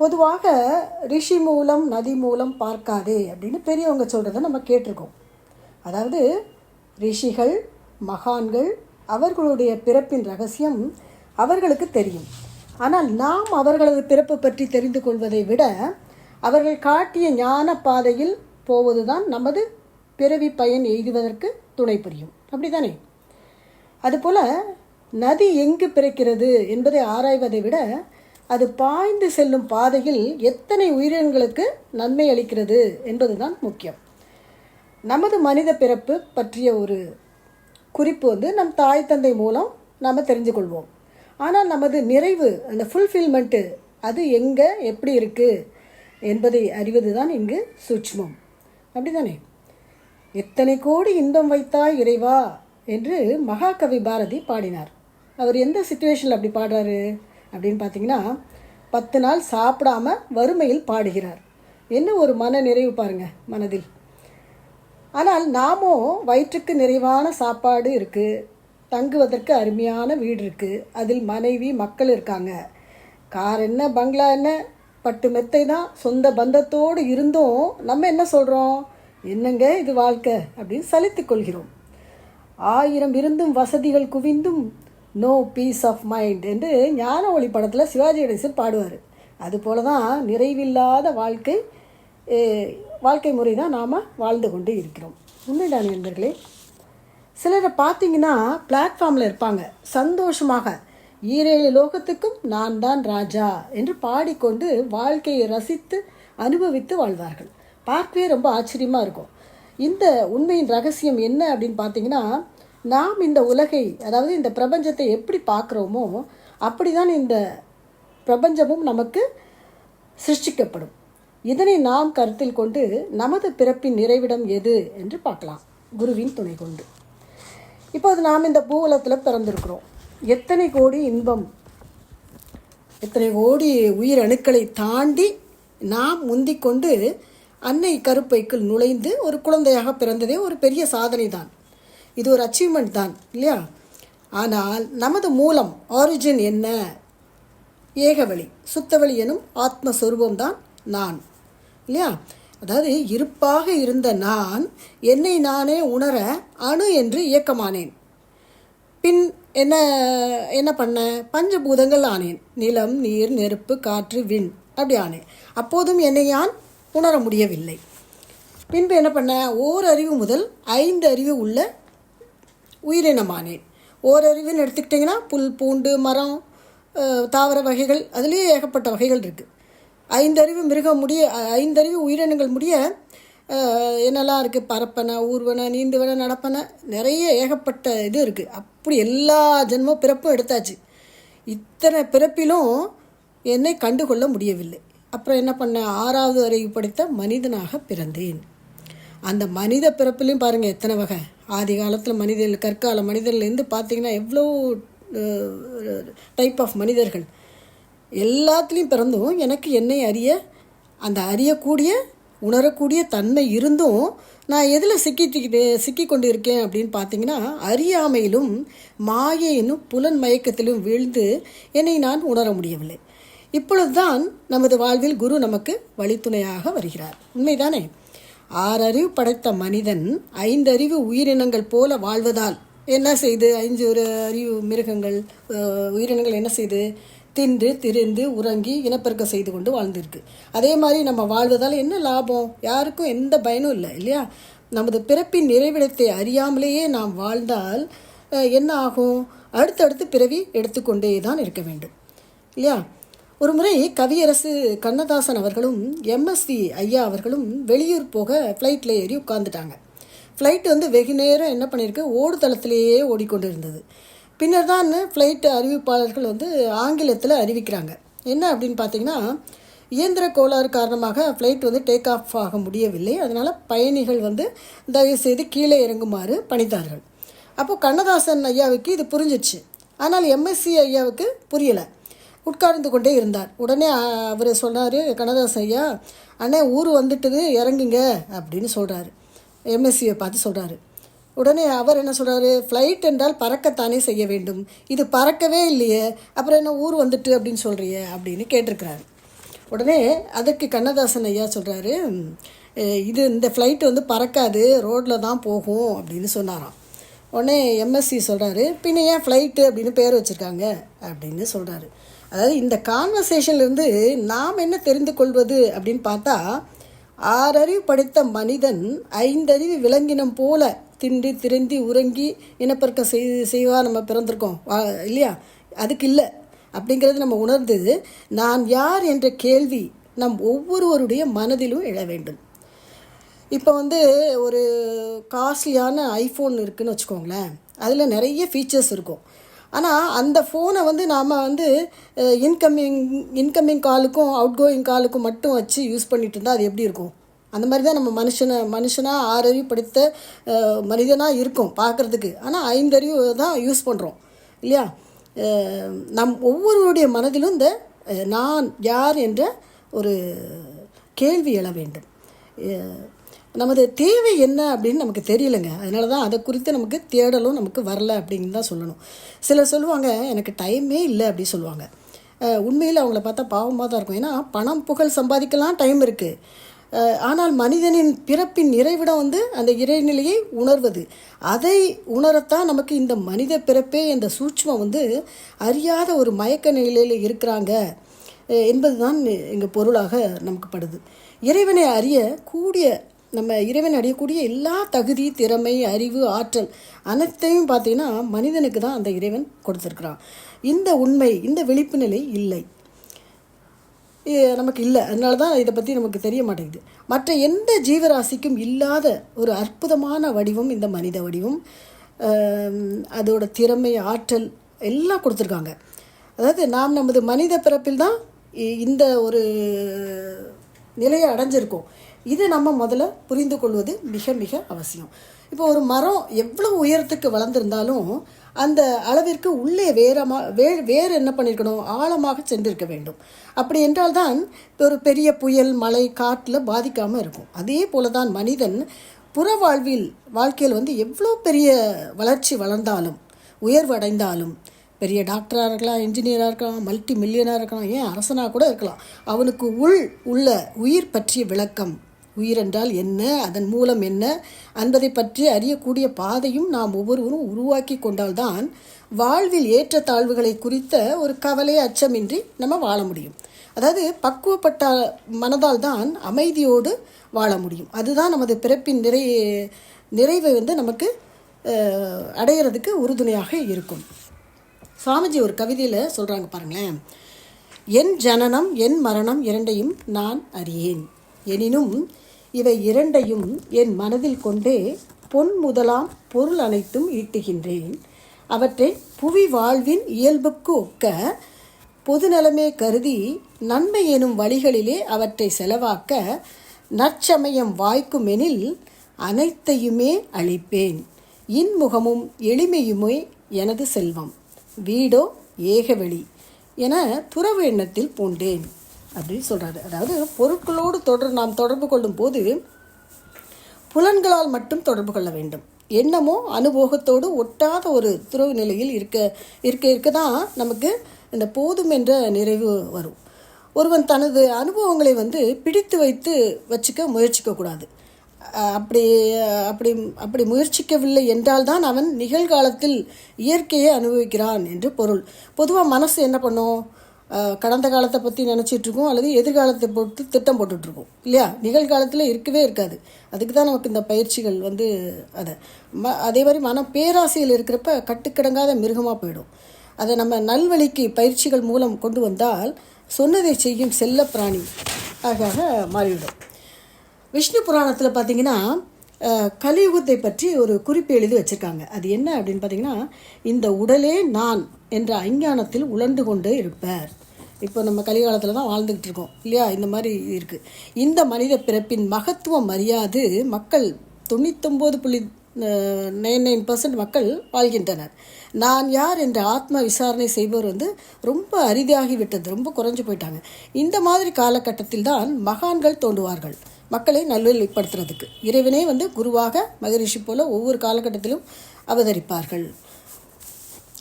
பொதுவாக ரிஷி மூலம் நதி மூலம் பார்க்காதே அப்படின்னு பெரியவங்க சொல்கிறத நம்ம கேட்டிருக்கோம். அதாவது ரிஷிகள் மகான்கள் அவர்களுடைய பிறப்பின் ரகசியம் அவர்களுக்கு தெரியும். ஆனால் நாம் அவர்களது பிறப்பு பற்றி தெரிந்து கொள்வதை விட அவர்கள் காட்டிய ஞான பாதையில் போவதுதான் நமது பிறவி பயன் எய்துவதற்கு துணை புரியும். அப்படிதானே அதுபோல் நதி எங்கு பிறக்கிறது என்பதை ஆராய்வதை விட அது பாய்ந்து செல்லும் பாதையில் எத்தனை உயிரினங்களுக்கு நன்மை அளிக்கிறது என்பதுதான் முக்கியம். நமது மனித பிறப்பு பற்றிய ஒரு குறிப்பு வந்து நம் தாய் தந்தை மூலம் நாம் தெரிஞ்சு கொள்வோம். ஆனால் நமது நிறைவு அந்த ஃபுல்ஃபில்மெண்ட்டு அது எங்கே எப்படி இருக்குது என்பதை அறிவது தான் இங்கு சூட்சமம். அப்படிதானே எத்தனை கோடி இன்பம் வைத்தாய் இறைவா என்று மகாகவி பாரதி பாடினார். அவர் எந்த சுச்சுவேஷனில் அப்படி பாடுறாரு? அப்படின்னு பார்த்தீங்கன்னா பத்து நாள் சாப்பிடாம வறுமையில் பாடுகிறார். என்ன ஒரு மன நிறைவு பாருங்க மனதில். ஆனால் நாமும் வயிற்றுக்கு நிறைவான சாப்பாடு இருக்குது தங்குவதற்கு அருமையான வீடு இருக்குது அதில் மனைவி மக்கள் இருக்காங்க. கார் என்ன பங்களா என்ன பட்டு மெத்தை தான் சொந்த பந்தத்தோடு இருந்தும் நம்ம என்ன சொல்கிறோம் என்னங்க இது வாழ்க்கை? அப்படின்னு சலித்து கொள்கிறோம். ஆயிரம் இருந்தும் வசதிகள் குவிந்தும் நோ பீஸ் ஆஃப் மைண்ட் என்று ஞான ஒளி படத்தில் சிவாஜி கணேசன் பாடுவார். அதுபோல தான் நிறைவில்லாத வாழ்க்கை வாழ்க்கை முறை தான் நாம் வாழ்ந்து கொண்டு இருக்கிறோம். உண்மைதான் நண்பர்களே? சிலரை பார்த்தீங்கன்னா பிளாட்ஃபார்மில் இருப்பாங்க. சந்தோஷமாக ஈரேழு லோகத்துக்கும் நான் தான் ராஜா என்று பாடிக்கொண்டு வாழ்க்கையை ரசித்து அனுபவித்து வாழ்வார்கள். பார்க்கவே ரொம்ப ஆச்சரியமாக இருக்கும். இந்த உண்மையின் ரகசியம் என்ன அப்படின்னு பார்த்தீங்கன்னா நாம் இந்த உலகை அதாவது இந்த பிரபஞ்சத்தை எப்படி பார்க்குறோமோ அப்படிதான் இந்த பிரபஞ்சமும் நமக்கு சிருஷ்டிக்கப்படும். இதனை நாம் கருத்தில் கொண்டு நமது பிறப்பின் நிறைவிடம் எது என்று பார்க்கலாம். குருவின் துணை கொண்டு. இப்போது நாம் இந்த பூவலத்தில் பிறந்திருக்கிறோம். எத்தனை கோடி இன்பம் எத்தனை கோடி உயிர் அணுக்களை தாண்டி நாம் முந்திக்கொண்டு அன்னை கருப்பைக்குள் நுழைந்து ஒரு குழந்தையாக பிறந்ததே ஒரு பெரிய சாதனை தான் இது ஒரு அச்சீவ்மெண்ட் தான் இல்லையா? ஆனால் நமது மூலம் ஆரிஜின் என்ன? ஏகவழி சுத்தவழி எனும் ஆத்மஸ்வரூபம் தான் நான் இல்லையா? அதாவது இருப்பாக இருந்த நான் என்னை நானே உணர அணு என்று இயக்கமானேன். பின் என்ன என்ன பண்ண? பஞ்சபூதங்கள் ஆனேன். நிலம் நீர் நெருப்பு காற்று விண் அப்படி ஆனேன். அப்போதும் என்னை யான் உணர முடியவில்லை. பின்பு என்ன பண்ண? ஓர் அறிவு முதல் ஐந்து அறிவு உள்ள உயிரினமானேன். ஓரறிவுன்னு எடுத்துக்கிட்டிங்கன்னா புல் பூண்டு மரம் தாவர வகைகள் அதுலேயே ஏகப்பட்ட வகைகள் இருக்குது ஐந்தறிவு மிருகம் முடிய ஐந்தறிவு உயிரினங்கள் முடிய என்னெல்லாம் இருக்குது பரப்பனை ஊர்வன நீந்துவன நடப்பன நிறைய ஏகப்பட்ட இது இருக்குது அப்படி எல்லா ஜென்மம் பிறப்பும் எடுத்தாச்சு. இத்தனை பிறப்பிலும் என்னை கண்டுகொள்ள முடியவில்லை. அப்புறம் என்ன பண்ண? ஆறாவது அறிவு படைத்த மனிதனாக பிறந்தேன். அந்த மனித பிறப்புலையும் பாருங்கள் எத்தனை வகை. ஆதி காலத்தில் மனிதர்கள் கற்கால மனிதர்லேருந்து பார்த்தீங்கன்னா எவ்வளோ டைப் ஆஃப் மனிதர்கள். எல்லாத்துலேயும் பிறந்தும் எனக்கு என்னை அறிய அந்த அறியக்கூடிய உணரக்கூடிய தன்மை இருந்தும் நான் எதில் சிக்கிட்டு சிக்கி கொண்டு இருக்கேன் அப்படின்னு பார்த்தீங்கன்னா அறியாமையிலும் மாயையினும் புலன் மயக்கத்திலும் வீழ்ந்து என்னை நான் உணர முடியவில்லை. இப்பொழுதுதான் நமது வாழ்வில் குரு நமக்கு வழித்துணையாக வருகிறார். உண்மைதானே? ஆறறிவு படைத்த மனிதன் ஐந்தறிவு உயிரினங்கள் போல வாழ்வதால் என்ன செய்து? ஐந்து ஒரு அறிவு மிருகங்கள் உயிரினங்கள் என்ன செய்து? தின்று திரிந்து உறங்கி இனப்பெருக்கம் செய்து கொண்டு வாழ்ந்திருக்கு. அதே மாதிரி நம்ம வாழ்வதால் என்ன லாபம்? யாருக்கும் எந்த பயனும் இல்லை இல்லையா? நமது பிறப்பின் நிறைவிடத்தை அறியாமலேயே நாம் வாழ்ந்தால் என்ன ஆகும்? அடுத்தடுத்து பிறவி எடுத்துக்கொண்டே தான் இருக்க வேண்டும் இல்லையா? ஒரு முறை கவியரசு கண்ணதாசன் அவர்களும் எம்எஸ்சி ஐயா அவர்களும் வெளியூர் போக ஃப்ளைட்டில் ஏறி உட்காந்துட்டாங்க ஃப்ளைட் வந்து வெகு நேரம் என்ன பண்ணியிருக்கு ஓடுதளத்திலேயே ஓடிக்கொண்டு இருந்தது பின்னர் தான் ஃப்ளைட் அறிவிப்பாளர்கள் வந்து ஆங்கிலத்தில் அறிவிக்கிறாங்க. என்ன அப்படின்னு பார்த்தீங்கன்னா இயந்திர கோளாறு காரணமாக ஃப்ளைட் வந்து டேக் ஆஃப் ஆக முடியவில்லை. அதனால் பயணிகள் வந்து தயவுசெய்து கீழே இறங்குமாறு பணித்தார்கள் அப்போது கண்ணதாசன் ஐயாவுக்கு இது புரிஞ்சிச்சு. ஆனால் எம்எஸ்சி ஐயாவுக்கு புரியலை. உட்கார்ந்து கொண்டே இருந்தார். உடனே அவர் சொன்னார் கண்ணதாசன் ஐயா அண்ணே ஊர் வந்துட்டுது இறங்குங்க அப்படின்னு சொல்கிறாரு எம்எஸ்சியை பார்த்து சொல்கிறாரு உடனே அவர் என்ன சொல்கிறாரு ஃப்ளைட் என்றால் பறக்கத்தானே செய்ய வேண்டும். இது பறக்கவே இல்லையே. அப்புறம் என்ன ஊர் வந்துட்டு அப்படின்னு சொல்கிறியே அப்படின்னு கேட்டிருக்கிறாரு. உடனே அதுக்கு கண்ணதாசன் ஐயா சொல்கிறாரு இது இந்த ஃப்ளைட் வந்து பறக்காது. ரோட்டில் தான் போகும் அப்படின்னு சொன்னாராம். உடனே எம்எஸ்சி சொல்கிறாரு பின்ன ஏன் ஃப்ளைட்டு அப்படின்னு பேர் வச்சுருக்காங்க அப்படின்னு சொல்கிறாரு அதாவது இந்த கான்வர்சேஷன்லேருந்து நாம் என்ன தெரிந்து கொள்வது அப்படின்னு பார்த்தா ஆறறிவு படித்த மனிதன் ஐந்தறிவு விலங்கினம் போல திண்டி திருந்தி உறங்கி இனப்பெருக்கம் செய் செய்வா நம்ம பிறந்திருக்கோம். வா- இல்லையா? அதுக்கு இல்லை. அப்படிங்கிறது நம்ம உணர்ந்து நான் யார் என்ற கேள்வி நம் ஒவ்வொருவருடைய மனதிலும் எழ வேண்டும். இப்போ வந்து ஒரு காஸ்ட்லியான ஐஃபோன் இருக்குதுன்னு வச்சுக்கோங்களேன். அதில் நிறைய ஃபீச்சர்ஸ் இருக்கும். ஆனால் அந்த ஃபோனை வந்து நாம் வந்து இன்கம்மிங் இன்கம்மிங் காலுக்கும் அவுட் கோயிங் காலுக்கும் மட்டும் வச்சு யூஸ் பண்ணிட்டு இருந்தால் அது எப்படி இருக்கும்? அந்த மாதிரி தான் நம்ம மனுஷனை மனுஷனாக ஆறறிவு படித்த மனிதனாக இருக்கும் பார்க்குறதுக்கு ஆனால் ஐந்தறிவு தான் யூஸ் பண்ணுறோம் இல்லையா? நம் ஒவ்வொருவருடைய மனதிலும் இந்த நான் யார் என்ற ஒரு கேள்வி எழ வேண்டும். நமது தேவை என்ன அப்படின்னு நமக்கு தெரியலைங்க. அதனால தான் அதை குறித்து நமக்கு தேடலும் நமக்கு வரல அப்படின்னு தான் சொல்லணும். சிலர் சொல்லுவாங்க எனக்கு டைமே இல்லை அப்படி சொல்லுவாங்க. உண்மையில் அவங்கள பார்த்தா பாவமாக தான் இருக்கும். ஏன்னா பணம் புகழ் சம்பாதிக்கலாம் டைம் இருக்குது ஆனால் மனிதனின் பிறப்பின் நிறைவிடம் வந்து அந்த இறைநிலையை உணர்வது. அதை உணரத்தான் நமக்கு இந்த மனித பிறப்பே இந்த சூட்சமம் வந்து அறியாத ஒரு மயக்க நிலையில் இருக்கிறாங்க என்பதுதான் எங்கள் பொருளாக நமக்கு படுது. இறைவனை அறிய கூடிய நம்ம இறைவன் அடையக்கூடிய எல்லா தகுதி திறமை அறிவு ஆற்றல் அனைத்தையும் பார்த்தீங்கன்னா மனிதனுக்கு தான் அந்த இறைவன் கொடுத்துருக்குறான். இந்த உண்மை இந்த விழிப்பு நிலை இல்லை. நமக்கு இல்லை. அதனால தான் இதை பற்றி நமக்கு தெரிய மாட்டேங்குது. மற்ற எந்த ஜீவராசிக்கும் இல்லாத ஒரு அற்புதமான வடிவம் இந்த மனித வடிவம். அதோட திறமை ஆற்றல் எல்லாம் கொடுத்துருக்காங்க. அதாவது நாம் நமது மனித பிறப்பில் தான் இ- இந்த ஒரு நிலையை அடைஞ்சிருக்கோம். இதை நம்ம முதல்ல புரிந்து கொள்வது மிக மிக அவசியம். இப்போ ஒரு மரம் எவ்வளோ உயரத்துக்கு வளர்ந்துருந்தாலும் அந்த அளவிற்கு உள்ளே வேறமா வே வேறு என்ன பண்ணியிருக்கணும் ஆழமாக சென்றிருக்க வேண்டும். அப்படி என்றால் தான் இப்போ ஒரு பெரிய புயல் மழை காற்றில் பாதிக்காமல் இருக்கும். அதே போல தான் மனிதன் புற வாழ்வில் வாழ்க்கையில் வந்து எவ்வளோ பெரிய வளர்ச்சி வளர்ந்தாலும் உயர்வு அடைந்தாலும் பெரிய டாக்டராக இருக்கலாம் இன்ஜினியராக இருக்கலாம் மல்டி மில்லியனாக இருக்கலாம் ஏன் அரசனாக கூட இருக்கலாம். அவனுக்கு உள் உள்ள உயிர் பற்றிய விளக்கம் உயிரென்றால் என்ன? அதன் மூலம் என்ன? என்பதை பற்றி அறியக்கூடிய பாதையும் நாம் ஒவ்வொருவரும் உருவாக்கி கொண்டால்தான் வாழ்வில் ஏற்ற தாழ்வுகளை குறித்த ஒரு கவலை அச்சமின்றி நம்ம வாழ முடியும். அதாவது பக்குவப்பட்ட மனதால் தான் அமைதியோடு வாழ முடியும். அதுதான் நமது பிறப்பின் நிறை நிறைவை வந்து நமக்கு அடையிறதுக்கு உறுதுணையாக இருக்கும். சுவாமிஜி ஒரு கவிதையில் சொல்கிறாங்க பாருங்களேன். என் ஜனனம் என் மரணம் இரண்டையும் நான் அறியேன். எனினும் இவை இரண்டையும் என் மனதில் கொண்டே பொன் முதலாம் பொருள் அனைத்தும் ஈட்டுகின்றேன். அவற்றை புவி வாழ்வின் இயல்புக்கு ஒக்க பொதுநலமே கருதி நன்மை எனும் வழிகளிலே அவற்றை செலவாக்க நற்சமயம் வாய்க்குமெனில் அனைத்தையுமே அளிப்பேன். இன்முகமும் எளிமையுமே எனது செல்வம். வீடோ ஏகவெளி என துறவு எண்ணத்தில் பூண்டேன். அப்படின்னு சொல்கிறாரு அதாவது பொருட்களோடு தொடர் நாம் தொடர்பு கொள்ளும் போது புலன்களால் மட்டும் தொடர்பு கொள்ள வேண்டும். எண்ணமோ அனுபவத்தோடு ஒட்டாத ஒரு துறவு நிலையில் இருக்க இருக்க இருக்க தான் நமக்கு இந்த போதும் என்ற நிறைவு வரும். ஒருவன் தனது அனுபவங்களை வந்து பிடித்து வைத்து வச்சுக்க முயற்சிக்கக்கூடாது அப்படி அப்படி அப்படி முயற்சிக்கவில்லை என்றால்தான் அவன் நிகழ்காலத்தில் இயற்கையை அனுபவிக்கிறான் என்று பொருள். பொதுவாக மனசு என்ன பண்ணும்? கடந்த காலத்தை பற்றி நினச்சிட்டு இருக்கோம் அல்லது எதிர்காலத்தை போட்டு திட்டம் போட்டுட்ருக்கோம். இல்லையா? நிகழ்காலத்தில் இருக்கவே இருக்காது. அதுக்கு தான் நமக்கு இந்த பயிற்சிகள் வந்து அதை. ம அதே மாதிரி மன பேராசையில் இருக்கிறப்ப கட்டுக்கிடங்காத மிருகமாக போயிடும். அதை நம்ம நல்வழிக்கு பயிற்சிகள் மூலம் கொண்டு வந்தால் சொன்னதை செய்யும் செல்ல பிராணி ஆக மாறிவிடும். விஷ்ணு புராணத்தில் பார்த்தீங்கன்னா கலியுகத்தை பற்றி ஒரு குறிப்பு எழுதி வச்சுருக்காங்க. அது என்ன அப்படின்னு பார்த்தீங்கன்னா இந்த உடலே நான் என்ற அஞ்ஞானத்தில் உழண்டு கொண்டே இருப்பார். இப்போ நம்ம கலிகாலத்தில் தான் வாழ்ந்துக்கிட்டு இருக்கோம். இல்லையா? இந்த மாதிரி இருக்குது இந்த மனித பிறப்பின் மகத்துவம் அறியாது மக்கள் தொண்ணூத்தொம்பது புள்ளி நைன் நைன் பர்சன்ட் மக்கள் வாழ்கின்றனர். நான் யார் என்ற ஆத்ம விசாரணை செய்பவர் வந்து ரொம்ப அரிதாகிவிட்டது ரொம்ப குறைஞ்சு போயிட்டாங்க. இந்த மாதிரி காலகட்டத்தில் தான் மகான்கள் தோன்றுவார்கள் மக்களை நல்வழிப்படுத்துறதுக்கு இறைவனே வந்து குருவாக மகரிஷி போல ஒவ்வொரு காலகட்டத்திலும் அவதரிப்பார்கள்.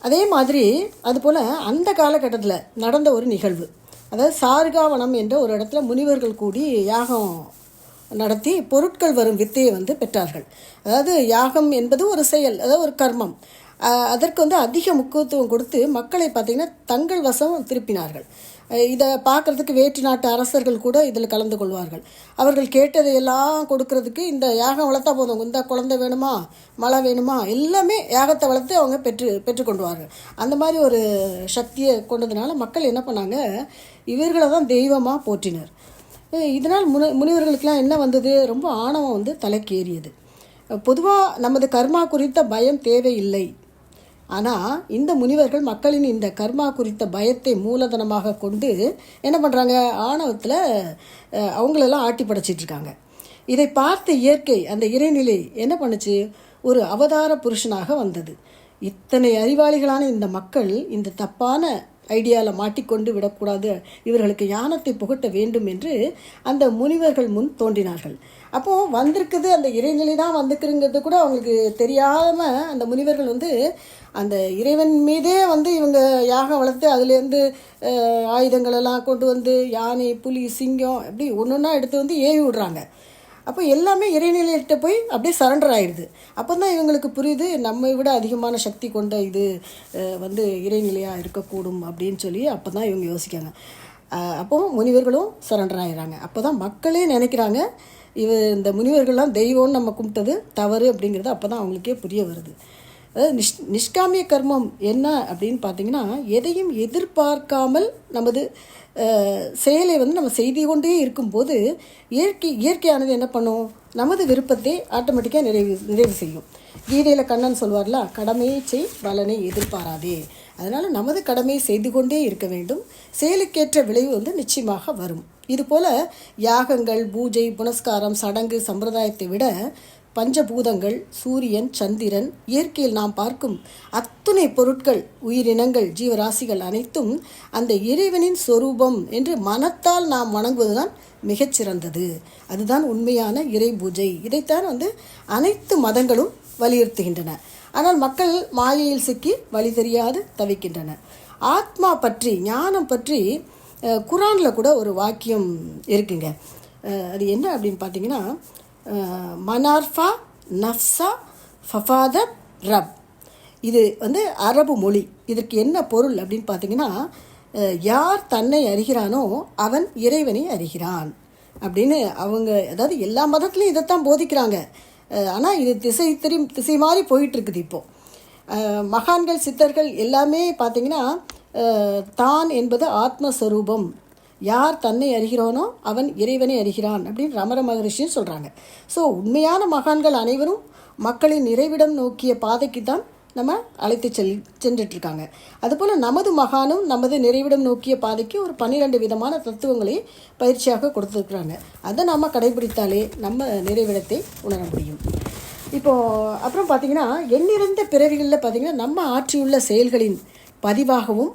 அதே மாதிரி அதுபோல் அந்த காலகட்டத்தில் நடந்த ஒரு நிகழ்வு. அதாவது சார்காவனம் என்ற ஒரு இடத்துல முனிவர்கள் கூடி யாகம் நடத்தி பொருட்கள் வரும் வித்தையை வந்து பெற்றார்கள். அதாவது யாகம் என்பது ஒரு செயல் அதாவது ஒரு கர்மம். அதற்கு வந்து அதிக முக்கியத்துவம் கொடுத்து மக்களை பார்த்திங்கன்னா தங்கள் வசம் திருப்பினார்கள். இதை பார்க்குறதுக்கு வேற்று நாட்டு அரசர்கள் கூட இதில் கலந்து கொள்வார்கள். அவர்கள் கேட்டதை எல்லாம் கொடுக்கறதுக்கு இந்த யாகம் வளர்த்தா போதும். இந்த குழந்தை வேணுமா? மழை வேணுமா? எல்லாமே யாகத்தை வளர்த்து அவங்க பெற்று பெற்றுக்கொண்டுவார்கள் அந்த மாதிரி ஒரு சக்தியை கொண்டதுனால மக்கள் என்ன பண்ணாங்க? இவர்களை தான் தெய்வமாக போற்றினர். இதனால் முனி முனிவர்களுக்கெல்லாம் என்ன வந்தது? ரொம்ப ஆணவம் வந்து தலைக்கேறியது. பொதுவாக நமது கர்மா குறித்த பயம் தேவையில்லை. ஆனால் இந்த முனிவர்கள் மக்களின் இந்த கர்மா குறித்த பயத்தை மூலதனமாக கொண்டு என்ன பண்ணுறாங்க ஆணவத்தில் அவங்களெல்லாம் ஆட்டி படைச்சிட்டு இருக்காங்க. இதை பார்த்த இயற்கை அந்த இறைநிலை என்ன பண்ணுச்சு? ஒரு அவதார புருஷனாக வந்தது. இத்தனை அறிவாளிகளான இந்த மக்கள் இந்த தப்பான ஐடியாவில் மாட்டிக்கொண்டு விடக்கூடாது. இவர்களுக்கு யானத்தை புகட்ட வேண்டும் என்று அந்த முனிவர்கள் முன் தோன்றினார்கள். அப்போது வந்திருக்குது அந்த இறைநிலை தான் வந்துக்குங்கிறது கூட அவங்களுக்கு தெரியாமல் அந்த முனிவர்கள் வந்து அந்த இறைவன் மீதே வந்து இவங்க யாகம் வளர்த்து அதுலேருந்து ஆயுதங்கள் எல்லாம் கொண்டு வந்து யானை புலி சிங்கம் இப்படி ஒன்று ஒன்றா எடுத்து வந்து ஏவி விடுறாங்க. அப்போ எல்லாமே இறைநிலையிட்ட போய் அப்படியே சரண்டர் ஆயிடுது. அப்போ தான் இவங்களுக்கு புரியுது நம்மை விட அதிகமான சக்தி கொண்ட இது வந்து இறைநிலையாக இருக்கக்கூடும் அப்படின்னு சொல்லி அப்போ தான் இவங்க யோசிக்காங்க அப்போ முனிவர்களும் சரண்டர் ஆகிடுறாங்க அப்போ தான் மக்களே நினைக்கிறாங்க இவ இந்த முனிவர்கள்லாம் தெய்வம்னு நம்ம கும்பிட்டது தவறு அப்படிங்கிறது அப்போ தான் அவங்களுக்கே புரிய வருது. அதாவது நிஷ் நிஷ்காமிய கர்மம் என்ன அப்படின்னு பார்த்தீங்கன்னா எதையும் எதிர்பார்க்காமல் நமது செயலை வந்து நம்ம செய்து கொண்டே இருக்கும்போது இயற்கை இயற்கையானது என்ன பண்ணும்? நமது விருப்பத்தை ஆட்டோமேட்டிக்காக நிறைவு நிறைவு செய்யும். கீதையில் கண்ணன் சொல்வார்ல கடமையை செய் பலனை எதிர்பாராதே. அதனால் நமது கடமையை செய்து கொண்டே இருக்க வேண்டும். செயலுக்கேற்ற விளைவு வந்து நிச்சயமாக வரும். இதுபோல் யாகங்கள் பூஜை புனஸ்காரம் சடங்கு சம்பிரதாயத்தை விட பஞ்சபூதங்கள் சூரியன் சந்திரன் இயற்கையில் நாம் பார்க்கும் அத்துணை பொருட்கள் உயிரினங்கள் ஜீவராசிகள் அனைத்தும் அந்த இறைவனின் சொரூபம் என்று மனத்தால் நாம் வணங்குவதுதான் மிகச்சிறந்தது அதுதான் உண்மையான இறை பூஜை. இதைத்தான் வந்து அனைத்து மதங்களும் வலியுறுத்துகின்றன. ஆனால் மக்கள் மாயையில் சிக்கி வழி தெரியாது தவிக்கின்றன ஆத்மா பற்றி ஞானம் பற்றி குரானில் கூட ஒரு வாக்கியம் இருக்குங்க. அது என்ன அப்படின்னு பார்த்தீங்கன்னா மனார்ஃபா நஃப்சா ஃபஃபாதர் ரப். இது வந்து அரபு மொழி. இதற்கு என்ன பொருள் அப்படின்னு பார்த்தீங்கன்னா யார் தன்னை அறிகிறானோ அவன் இறைவனை அறிகிறான் அப்படின்னு அவங்க அதாவது எல்லா மதத்துலேயும் இதைத்தான் போதிக்கிறாங்க. ஆனால் இது திசை திரி திசை மாறி போயிட்டுருக்குது இப்போது மகான்கள் சித்தர்கள் எல்லாமே பார்த்தீங்கன்னா தான் என்பது ஆத்மஸ்வரூபம். யார் தன்னை அறிகிறானோ அவன் இறைவனை அறிகிறான் அப்படின்னு ரமர மகரிஷியும் சொல்கிறாங்க ஸோ உண்மையான மகான்கள் அனைவரும் மக்களின் நிறைவிடம் நோக்கிய பாதைக்கு தான் நம்ம அழைத்து செல் சென்றுட்ருக்காங்க அதுபோல் நமது மகானும் நமது நிறைவிடம் நோக்கிய பாதைக்கு ஒரு பன்னிரெண்டு விதமான தத்துவங்களை பயிற்சியாக கொடுத்துருக்குறாங்க. அதை நாம் கடைபிடித்தாலே நம்ம நிறைவிடத்தை உணர முடியும். இப்போது அப்புறம் பார்த்தீங்கன்னா எண்ணிறந்த பிறவிகளில் பார்த்தீங்கன்னா நம்ம ஆற்றியுள்ள செயல்களின் பதிவாகவும்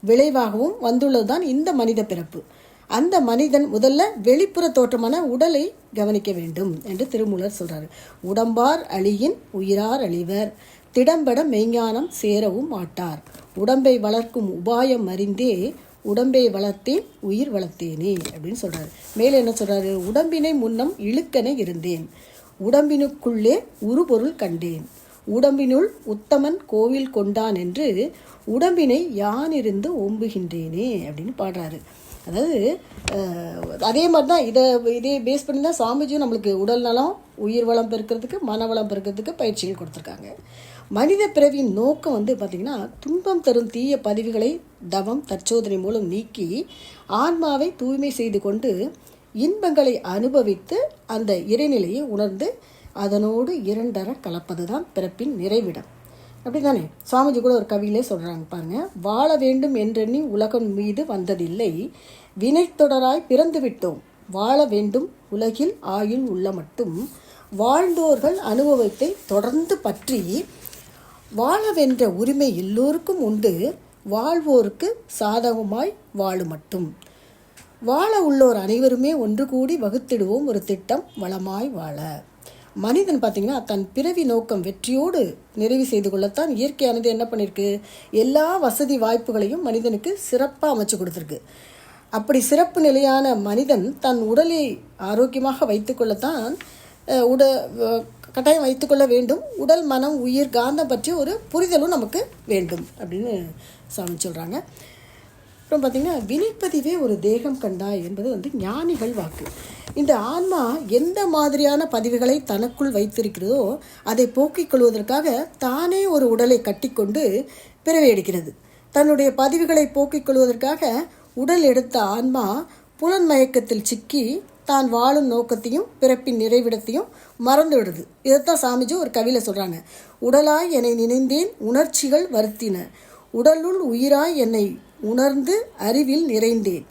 விளைவாகவும் வந்துள்ளதுதான் இந்த மனித பிறப்பு. அந்த மனிதன் முதல்ல வெளிப்புற தோற்றமான உடலை கவனிக்க வேண்டும் என்று திருமூலர் சொல்றாரு. உடம்பார் அழியின் உயிரார் அழிவர். திடம்பட மெய்ஞானம் சேரவும் மாட்டார் உடம்பை வளர்க்கும் உபாயம் அறிந்தே உடம்பை வளர்த்தேன் உயிர் வளர்த்தேனே அப்படின்னு சொல்றாரு. மேலே என்ன சொல்றாரு? உடம்பினை முன்னம் இழுக்கென இருந்தேன். உடம்பினுக்குள்ளே உருபொருள் கண்டேன். உடம்பினுள் உத்தமன் கோவில் கொண்டான் என்று உடம்பினை யானிருந்து ஓம்புகின்றேனே அப்படின்னு பாடுறாரு. அதாவது அதே மாதிரி தான் இதை இதே பேஸ் பண்ணி தான் சாமிஜியும் நம்மளுக்கு உடல் நலம் உயிர் வளம் பெருக்கிறதுக்கு மன வளம் பெருக்கிறதுக்கு பயிற்சிகள் கொடுத்துருக்காங்க. மனித பிறவியின் நோக்கம் வந்து பார்த்திங்கன்னா துன்பம் தரும் தீய பதிவுகளை தவம் தற்சோதனை மூலம் நீக்கி ஆன்மாவை தூய்மை செய்து கொண்டு இன்பங்களை அனுபவித்து அந்த இறைநிலையை உணர்ந்து அதனோடு இரண்டர கலப்பது தான் பிறப்பின் நிறைவிடம். அப்படி தானே சுவாமிஜி கூட ஒரு கவியிலே சொல்கிறாங்க பாருங்க வாழ வேண்டும் என்றெண்ணி உலகம் மீது வந்ததில்லை. வினைத்தொடராய் பிறந்து விட்டோம். வாழ வேண்டும் உலகில் ஆயுள் உள்ள மட்டும். வாழ்ந்தோர்கள் அனுபவத்தை தொடர்ந்து பற்றி வாழவென்ற உரிமை எல்லோருக்கும் உண்டு. வாழ்வோருக்கு சாதகமாய் வாழு மட்டும். வாழ உள்ளோர் அனைவருமே ஒன்று கூடி வகுத்திடுவோம் ஒரு திட்டம் வளமாய் வாழ. மனிதன் பார்த்தீங்கன்னா தன் பிறவி நோக்கம் வெற்றியோடு நிறைவு செய்து கொள்ளத்தான் இயற்கையானது என்ன பண்ணியிருக்கு எல்லா வசதி வாய்ப்புகளையும் மனிதனுக்கு சிறப்பாக அமைச்சு கொடுத்துருக்கு. அப்படி சிறப்பு நிலையான மனிதன் தன் உடலை ஆரோக்கியமாக வைத்துக்கொள்ளத்தான் உட கட்டாயம் வைத்துக்கொள்ள வேண்டும். உடல் மனம் உயிர் காந்தம் பற்றி ஒரு புரிதலும் நமக்கு வேண்டும் அப்படின்னு சாமி சொல்கிறாங்க அப்புறம் பார்த்திங்கன்னா வினைப்பதிவே ஒரு தேகம் கண்டாய் என்பது வந்து ஞானிகள் வாக்கு. இந்த ஆன்மா எந்த மாதிரியான பதிவுகளை தனக்குள் வைத்திருக்கிறதோ அதை போக்கிக் கொள்வதற்காக தானே ஒரு உடலை கட்டிக்கொண்டு பிறவி எடுக்கிறது. தன்னுடைய பதிவுகளை போக்கிக் கொள்வதற்காக உடல் எடுத்த ஆன்மா புலன் மயக்கத்தில் சிக்கி தான் வாழும் நோக்கத்தையும் பிறப்பின் நிறைவிடத்தையும் மறந்து விடுது இதைத்தான் சாமிஜி ஒரு கவியில் சொல்கிறாங்க உடலாய் என்னை நினைந்தேன் உணர்ச்சிகள் வருத்தின. உடலுள் உயிராய் என்னை உணர்ந்து அறிவில் நிறைந்தேன்.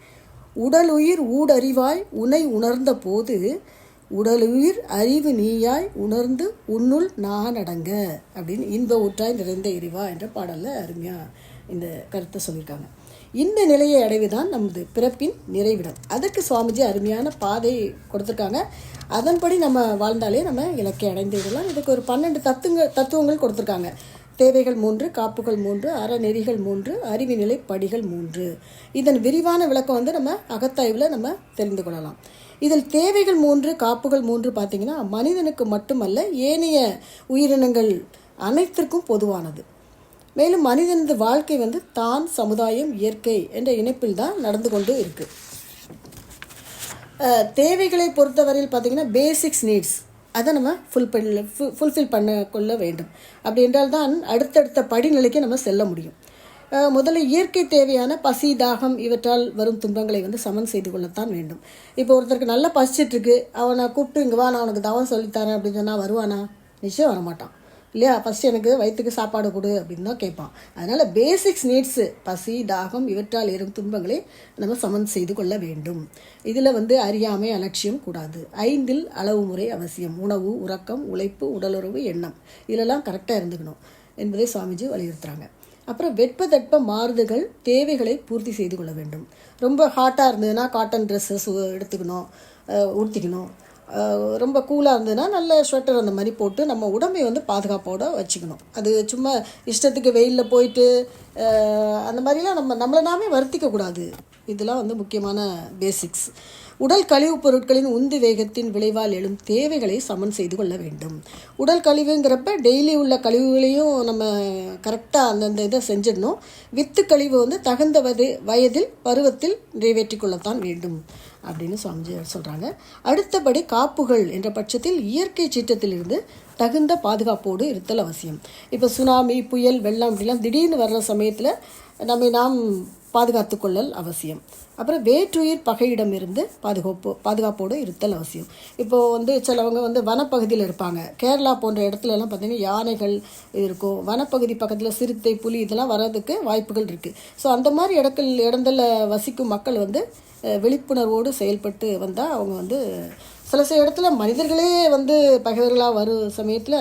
உடலுயிர் ஊடறிவாய் உன்னை உணர்ந்த போது உடலுயிர் அறிவு நீயாய் உணர்ந்து உன்னுள் நான் அடங்க அப்படின்னு இன்ப ஊற்றாய் நிறைந்த எரிவா என்ற பாடலில் அருமையாக இந்த கருத்தை சொல்லியிருக்காங்க. இந்த நிலையை அடைவுதான் நமது பிறப்பின் நிறைவிடம். அதற்கு சுவாமிஜி அருமையான பாதை கொடுத்துருக்காங்க. அதன்படி நம்ம வாழ்ந்தாலே நம்ம இலக்கை அடைந்து விடலாம். இதுக்கு ஒரு பன்னெண்டு தத்துங்க தத்துவங்கள் கொடுத்துருக்காங்க. தேவைகள் மூன்று காப்புகள் மூன்று அறநெறிகள் மூன்று அறிவு நிலை படிகள் மூன்று. இதன் விரிவான விளக்கம் வந்து நம்ம அகத்தாய்வில் நம்ம தெரிந்து கொள்ளலாம். இதில் தேவைகள் மூன்று காப்புகள் மூன்று பார்த்திங்கன்னா மனிதனுக்கு மட்டுமல்ல ஏனைய உயிரினங்கள் அனைத்திற்கும் பொதுவானது. மேலும் மனிதனது வாழ்க்கை வந்து தான் சமுதாயம் இயற்கை என்ற இணைப்பில் தான் நடந்து கொண்டு இருக்குது தேவைகளை பொறுத்தவரையில் பார்த்திங்கன்னா பேசிக்ஸ் நீட்ஸ் அதை நம்ம ஃபுல் பண்ண ஃபுல்ஃபில் பண்ண கொள்ள வேண்டும். அப்படி என்றால் தான் அடுத்தடுத்த படிநிலைக்கு நம்ம செல்ல முடியும். முதல்ல இயற்கை தேவையான பசி தாகம் இவற்றால் வரும் துன்பங்களை வந்து சமன் செய்து கொள்ளத்தான் வேண்டும். இப்போ ஒருத்தருக்கு நல்லா பசிச்சிட்ருக்கு அவனை கூப்பிட்டு இங்கே வா நான் உனக்கு தவம் சொல்லித்தரேன் அப்படின்னு சொன்னால் வருவானா? நிச்சயம் வரமாட்டான். இல்லையா? ஃபஸ்ட்டு எனக்கு வயிற்றுக்கு சாப்பாடு கொடு அப்படின்னு தான் கேட்பான். அதனால் பேசிக்ஸ் நீட்ஸு பசி தாகம் இவற்றால் ஏறும் துன்பங்களை நம்ம சமன் செய்து கொள்ள வேண்டும். இதில் வந்து அறியாமை அலட்சியம் கூடாது. ஐந்தில் அளவு முறை அவசியம். உணவு உறக்கம் உழைப்பு உடலுறவு எண்ணம். இதிலெல்லாம் கரெக்டாக இருந்துக்கணும் என்பதை சுவாமிஜி வலியுறுத்துகிறாங்க அப்புறம் வெட்பதட்ப மாறுதல்கள் தேவைகளை பூர்த்தி செய்து கொள்ள வேண்டும். ரொம்ப ஹாட்டாக இருந்ததுன்னா காட்டன் ட்ரெஸ்ஸஸ் எடுத்துக்கணும் உடுத்திக்கணும். ரொம்ப கூலாக இருந்ததுன்னா நல்ல ஸ்வெட்டர் அந்த மாதிரி போட்டு நம்ம உடம்பை வந்து பாதுகாப்போடு வச்சுக்கணும். அது சும்மா இஷ்டத்துக்கு வெயிலில் போயிட்டு அந்த மாதிரிலாம் நம்ம நம்மளை நாமே வருத்திக்க கூடாது. இதெல்லாம் வந்து முக்கியமான பேசிக்ஸ் உடல் கழிவுப் பொருட்களின் உந்து வேகத்தின் விளைவால் எழும் தேவைகளை சமன் செய்து கொள்ள வேண்டும். உடல் கழிவுங்கிறப்ப டெய்லி உள்ள கழிவுகளையும் நம்ம கரெக்டாக அந்தந்த இதை செஞ்சிடணும். வித்து கழிவு வந்து தகுந்த வயது வயதில் பருவத்தில் நிறைவேற்றி கொள்ளத்தான் வேண்டும். அப்படின்னு சுவாமிஜி சொல்கிறாங்க அடுத்தபடி காப்புகள் என்ற பட்சத்தில் இயற்கை சீற்றத்திலிருந்து தகுந்த பாதுகாப்போடு இருத்தல் அவசியம். இப்போ சுனாமி புயல் வெள்ளம் அப்படிலாம் திடீர்னு வர்ற சமயத்தில் நம்மை நாம் பாதுகாத்து கொள்ளல் அவசியம். அப்புறம் வேற்றுயிர் பகையிடம் இருந்து பாதுகாப்பு பாதுகாப்போடு இருத்தல் அவசியம். இப்போது வந்து சிலவங்க வந்து வனப்பகுதியில் இருப்பாங்க. கேரளா போன்ற இடத்துலலாம் பார்த்திங்கன்னா யானைகள் இருக்கும். வனப்பகுதி பக்கத்தில் சிறுத்தை புலி இதெல்லாம் வர்றதுக்கு வாய்ப்புகள் இருக்குது ஸோ அந்த மாதிரி இடங்கள் இடத்துல வசிக்கும் மக்கள் வந்து விழிப்புணர்வோடு செயல்பட்டு வந்தால் அவங்க வந்து சில சில இடத்துல மனிதர்களே வந்து பகைவர்களாக வரும் சமயத்தில்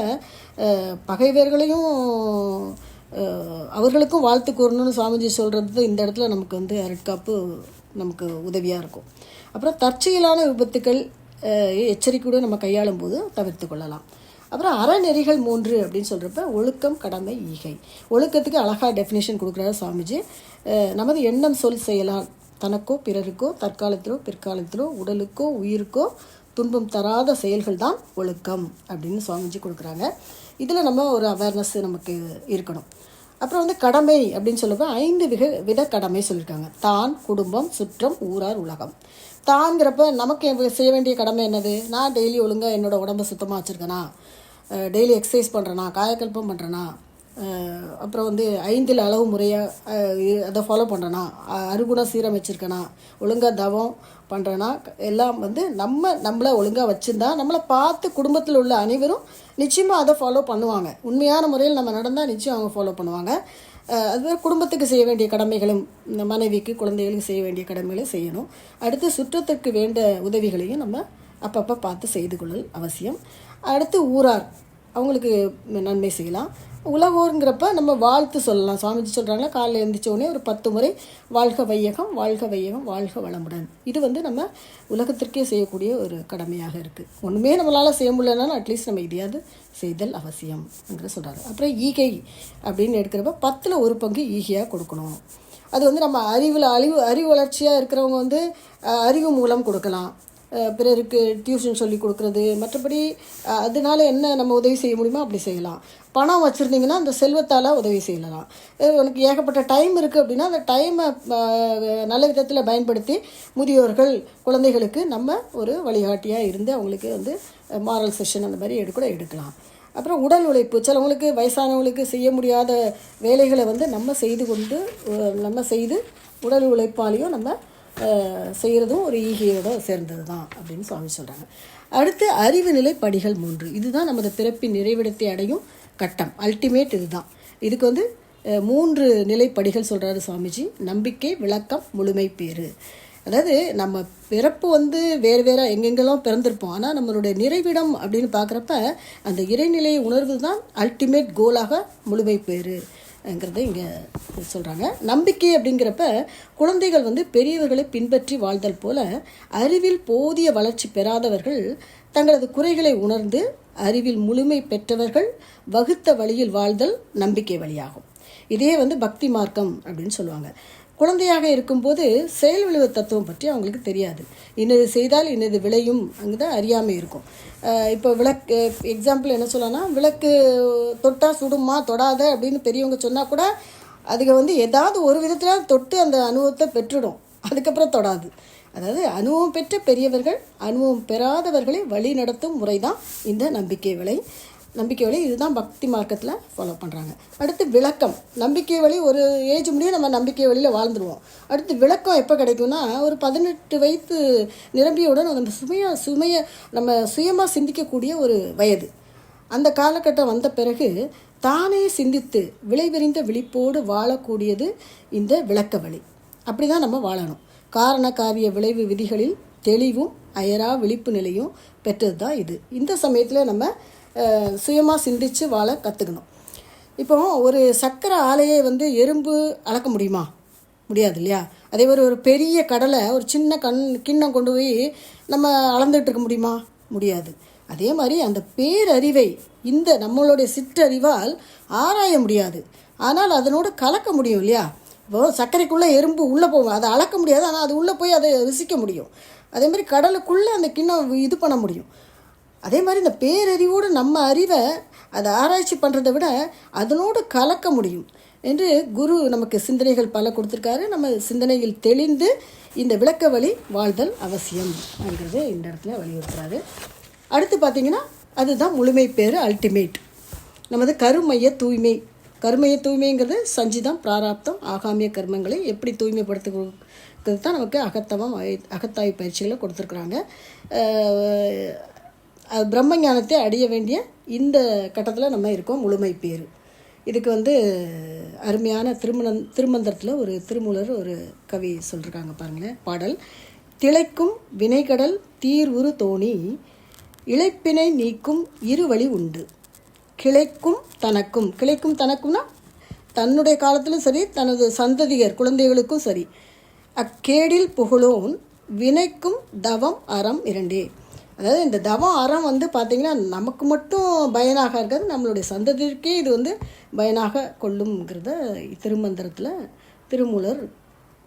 பகைவர்களையும் அவர்களுக்கும் வாழ்த்து கூறணும்னு சுவாமிஜி சொல்கிறது இந்த இடத்துல நமக்கு வந்து அருட்காப்பு நமக்கு உதவியாக இருக்கும். அப்புறம் தற்செயலான விபத்துக்கள் எச்சரிக்கையோடு நம்ம கையாளும் போது தவிர்த்து கொள்ளலாம். அப்புறம் அறநெறிகள் மூன்று அப்படின்னு சொல்கிறப்ப ஒழுக்கம் கடமை ஈகை ஒழுக்கத்துக்கு அழகாக டெஃபினேஷன் கொடுக்குறாரு சுவாமிஜி. நமது எண்ணம் சொல் செய்யலாம் தனக்கோ பிறருக்கோ தற்காலத்திலோ பிற்காலத்திலோ உடலுக்கோ உயிருக்கோ துன்பம் தராத செயல்கள் தான் ஒழுக்கம் அப்படின்னு சுவாமிஜி கொடுக்குறாங்க. இதில் நம்ம ஒரு அவேர்னஸ் நமக்கு இருக்கணும். அப்புறம் வந்து கடமை அப்படின்னு சொல்லப்போ ஐந்து விக வித கடமை சொல்லியிருக்காங்க தான் குடும்பம் சுற்றம் ஊரார் உலகம். தான்ங்கிறப்ப நமக்கு செய்ய வேண்டிய கடமை என்னது? நான் டெய்லி ஒழுங்காக என்னோட உடம்பை சுத்தமாக வச்சுருக்கேனா? டெய்லி எக்ஸசைஸ் பண்ணுறேனா காயக்கல்பம் பண்ணுறேனா அப்புறம் வந்து ஐந்தில் அளவு முறையாக அதை ஃபாலோ பண்ணுறேனா அறுகுணம் சீரமைச்சிருக்கேனா? ஒழுங்காக தவம் பண்ணுறேன்னா எல்லாம் வந்து நம்ம நம்மளை ஒழுங்காக வச்சுருந்தா நம்மளை பார்த்து குடும்பத்தில் உள்ள அனைவரும் நிச்சயமாக அதை ஃபாலோ பண்ணுவாங்க. உண்மையான முறையில் நம்ம நடந்தால் நிச்சயம் அவங்க ஃபாலோ பண்ணுவாங்க. அது குடும்பத்துக்கு செய்ய வேண்டிய கடமைகளும் இந்த மனைவிக்கு குழந்தைகளுக்கு செய்ய வேண்டிய கடமைகளை செய்யணும். அடுத்து சுற்றத்துக்கு வேண்ட உதவிகளையும் நம்ம அப்பப்போ பார்த்து செய்து கொள்ளல் அவசியம். அடுத்து ஊரார் அவங்களுக்கு நன்மை செய்யலாம். உலகோருங்கிறப்ப நம்ம வாழ்த்து சொல்லலாம். சுவாமிஜி சொல்கிறாங்களா காலையில் எழுந்திரிச்ச உடனே ஒரு பத்து முறை வாழ்க வையகம் வாழ்க வையகம் வாழ்க வளமுடன். இது வந்து நம்ம உலகத்திற்கே செய்யக்கூடிய ஒரு கடமையாக இருக்குது ஒன்றுமே நம்மளால் செய்ய முடியலனாலும் அட்லீஸ்ட் நம்ம இதையாவது செய்தல் அவசியம்ங்கிற சொல்கிறாரு அப்புறம் ஈகை அப்படின்னு எடுக்கிறப்ப பத்தில் ஒரு பங்கு ஈகையாக கொடுக்கணும். அது வந்து நம்ம அறிவில் அறிவு அறிவு வளர்ச்சியாக இருக்கிறவங்க வந்து அறிவு மூலம் கொடுக்கலாம். பிறருக்கு டியூஷன் சொல்லி கொடுக்குறது மற்றபடி அதனால என்ன நம்ம உதவி செய்ய முடியுமோ அப்படி செய்யலாம். பணம் வச்சுருந்தீங்கன்னா அந்த செல்வத்தால் உதவி செய்யலாம். உனக்கு ஏகப்பட்ட டைம் இருக்குது அப்படின்னா அந்த டைமை நல்ல விதத்தில் பயன்படுத்தி முதியோர்கள் குழந்தைகளுக்கு நம்ம ஒரு வழிகாட்டியாக இருந்து அவங்களுக்கு வந்து மாரல் செஷன் அந்த மாதிரி எடுக்கூட எடுக்கலாம். அப்புறம் உடல் உழைப்பு சிலவங்களுக்கு வயசானவங்களுக்கு செய்ய முடியாத வேலைகளை வந்து நம்ம செய்து கொண்டு நம்ம செய்து உடல் உழைப்பாலையும் நம்ம செய்கிறதும் ஒரு ஈகையோட சேர்ந்தது தான் அப்படின்னு சுவாமி சொல்கிறாங்க அடுத்து அறிவு நிலை படிகள் மூன்று. இதுதான் நமது பிறப்பின் நிறைவிடத்தை அடையும் கட்டம் அல்டிமேட் இதுதான். இதுக்கு வந்து மூன்று நிலைப்படிகள் சொல்கிறாரு சுவாமிஜி. நம்பிக்கை விளக்கம் முழுமை பேறு. அதாவது நம்ம பிறப்பு வந்து வேறு வேறு எங்கெங்கெல்லாம் பிறந்திருப்போம். ஆனால் நம்மளுடைய நிறைவிடம் அப்படின்னு பார்க்குறப்ப அந்த இறைநிலையை உணர்வு தான் அல்டிமேட் கோலாக முழுமை பேருங்கிறத இங்கே சொல்கிறாங்க நம்பிக்கை அப்படிங்கிறப்ப குழந்தைகள் வந்து பெரியவர்களை பின்பற்றி வாழ்தல் போல அறிவில் போதிய வளர்ச்சி பெறாதவர்கள் தங்களது குறைகளை உணர்ந்து அறிவில் முழுமை பெற்றவர்கள் வகுத்த வழியில் வாழ்தல் நம்பிக்கை வழியாகும். இதே வந்து பக்தி மார்க்கம் அப்படின்னு சொல்லுவாங்க. குழந்தையாக இருக்கும்போது செயல் விளைவு தத்துவம் பற்றி அவங்களுக்கு தெரியாது. இன்னது செய்தால் இன்னது விளையும் அங்கே தான் அறியாமை இருக்கும். இப்போ விளக்கு எக்ஸாம்பிள் என்ன சொல்லலாம்னா விளக்கு தொட்டால் சுடுமா தொடாத அப்படின்னு பெரியவங்க சொன்னால் கூட அதுக்கு வந்து ஏதாவது ஒரு விதத்தில் தொட்டு அந்த அனுபவத்தை பெற்றுடும். அதுக்கப்புறம் தொடாது. அதாவது அனுபவம் பெற்ற பெரியவர்கள் அனுபவம் பெறாதவர்களை வழி நடத்தும் முறை தான் இந்த நம்பிக்கை விலை. நம்பிக்கை வழி இதுதான் பக்தி மார்க்கத்தில் ஃபாலோ பண்ணுறாங்க அடுத்து விளக்கம். நம்பிக்கை வழி ஒரு ஏஜ் முடிய நம்ம நம்பிக்கை வழியில் வாழ்ந்துருவோம். அடுத்து விளக்கம் எப்போ கிடைக்கும்னா ஒரு பதினெட்டு வயது நிரம்பியவுடன் நம்ம சுமையாக சுமையை நம்ம சுயமாக சிந்திக்கக்கூடிய ஒரு வயது. அந்த காலகட்டம் வந்த பிறகு தானே சிந்தித்து விளைவிரிந்த விழிப்போடு வாழக்கூடியது இந்த விளக்க வழி அப்படி தான் நம்ம வாழணும். காரண காரிய விளைவு விதிகளில் தெளிவும் அயரா விழிப்பு நிலையும் பெற்றது தான் இது. இந்த சமயத்தில் நம்ம சுயமாக சிந்தித்து வாழ கற்றுக்கணும் இப்போ ஒரு சக்கரை ஆலையை வந்து எறும்பு அளக்க முடியுமா? முடியாது இல்லையா? அதே மாதிரி ஒரு பெரிய கடலை ஒரு சின்ன கண் கிண்ணம் கொண்டு போய் நம்ம அளந்துட்டு இருக்க முடியுமா? முடியாது. அதே மாதிரி அந்த பேரறிவை இந்த நம்மளுடைய சிற்றறிவால் ஆராய முடியாது. ஆனால் அதனோடு கலக்க முடியும் இல்லையா? இப்போ சர்க்கரைக்குள்ளே எறும்பு உள்ளே போகும். அதை அளக்க முடியாது ஆனால் அது உள்ளே போய் அதை ருசிக்க முடியும். அதே மாதிரி கடலுக்குள்ளே அந்த கிண்ணம் இது பண்ண முடியும். அதே மாதிரி இந்த பேரறிவோடு நம்ம அறிவை அதை ஆராய்ச்சி பண்ணுறதை விட அதனோடு கலக்க முடியும் என்று குரு நமக்கு சிந்தனைகள் பல கொடுத்துருக்காரு. நம்ம சிந்தனையில் தெளிந்து இந்த விளக்க வழி வாழ்தல் அவசியம் அப்படிங்கிறது இந்த இடத்துல வலியுறுத்துறாரு. அடுத்து பார்த்தீங்கன்னா அதுதான் முழுமை பேர் அல்டிமேட் நமது கருமைய தூய்மை கருமைய தூய்மைங்கிறது சஞ்சிதம் பிராராப்தம் ஆகாமிய கர்மங்களை எப்படி தூய்மைப்படுத்துக்கிறது தான் நமக்கு அகத்தவம் அகத்தாய் பயிற்சிகளை கொடுத்துருக்குறாங்க. பிரம்மஞானத்தை பிரம்ம ஞானத்தை அடைய வேண்டிய இந்த கட்டத்தில் நம்ம இருக்கோம் முழுமை பேர். இதுக்கு வந்து அருமையான திருமணம் திருமந்திரத்தில் ஒரு திருமூலர் ஒரு கவி சொல்லியிருக்காங்க பாருங்களேன் பாடல். திளைக்கும் வினைகடல் தீர்வுறு தோணி இழைப்பினை நீக்கும் இரு வழி உண்டு. கிளைக்கும் தனக்கும். கிளைக்கும் தனக்கும்னா தன்னுடைய காலத்திலும் சரி தனது சந்ததியர் குழந்தைகளுக்கும் சரி. அக்கேடில் புகழோன் வினைக்கும் தவம் அறம் இரண்டே. அதாவது இந்த தவம் அறம் வந்து பார்த்திங்கன்னா நமக்கு மட்டும் பயனாக இருக்காது நம்மளுடைய சந்ததிக்கே இது வந்து பயனாக கொள்ளுங்கிறத திருமந்திரத்தில் திருமூலர்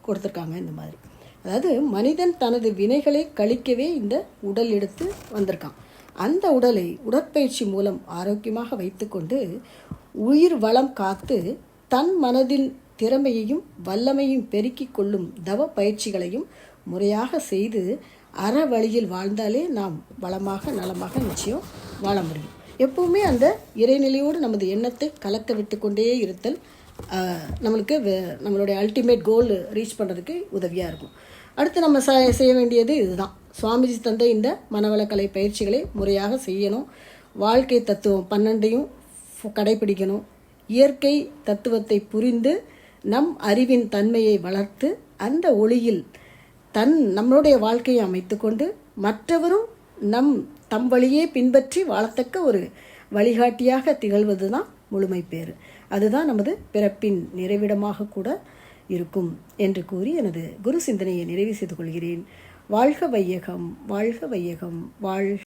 கொடுத்துருக்காங்க இந்த மாதிரி. அதாவது மனிதன் தனது வினைகளை கழிக்கவே இந்த உடல் எடுத்து வந்திருக்கான். அந்த உடலை உடற்பயிற்சி மூலம் ஆரோக்கியமாக வைத்துக்கொண்டு உயிர் வளம் காத்து தன் மனதின் திறமையையும் வல்லமையும் பெருக்கிக் கொள்ளும் தவ பயிற்சிகளையும் முறையாக செய்து அற வழியில் வாழ்ந்தாலே நாம் வளமாக நலமாக நிச்சயம் வாழ முடியும். எப்பவுமே அந்த இறைநிலையோடு நமது எண்ணத்தை கலக்க விட்டு கொண்டே இருத்தல் நம்மளுக்கு வே- நம்மளுடைய அல்டிமேட் கோல் ரீச் பண்ணுறதுக்கு உதவியாக இருக்கும். அடுத்து நம்ம செய்ய வேண்டியது இதுதான். சுவாமிஜி தந்த இந்த மனவளக்கலை பயிற்சிகளை முறையாக செய்யணும். வாழ்க்கை தத்துவம் பன்னெண்டையும் கடைபிடிக்கணும். இயற்கை தத்துவத்தை புரிந்து நம் அறிவின் தன்மையை வளர்த்து அந்த ஒளியில் தன் நம்மளுடைய வாழ்க்கையை அமைத்துக்கொண்டு மற்றவரும் நம் தம் வழியே பின்பற்றி வாழத்தக்க ஒரு வழிகாட்டியாக திகழ்வது தான் முழுமை பேறு. அதுதான் நமது பிறப்பின் நிறைவிடமாக கூட இருக்கும் என்று கூறி எனது குரு சிந்தனையை நிறைவு செய்து கொள்கிறேன். வாழ்க வையகம் வாழ்க வையகம் வாழ்க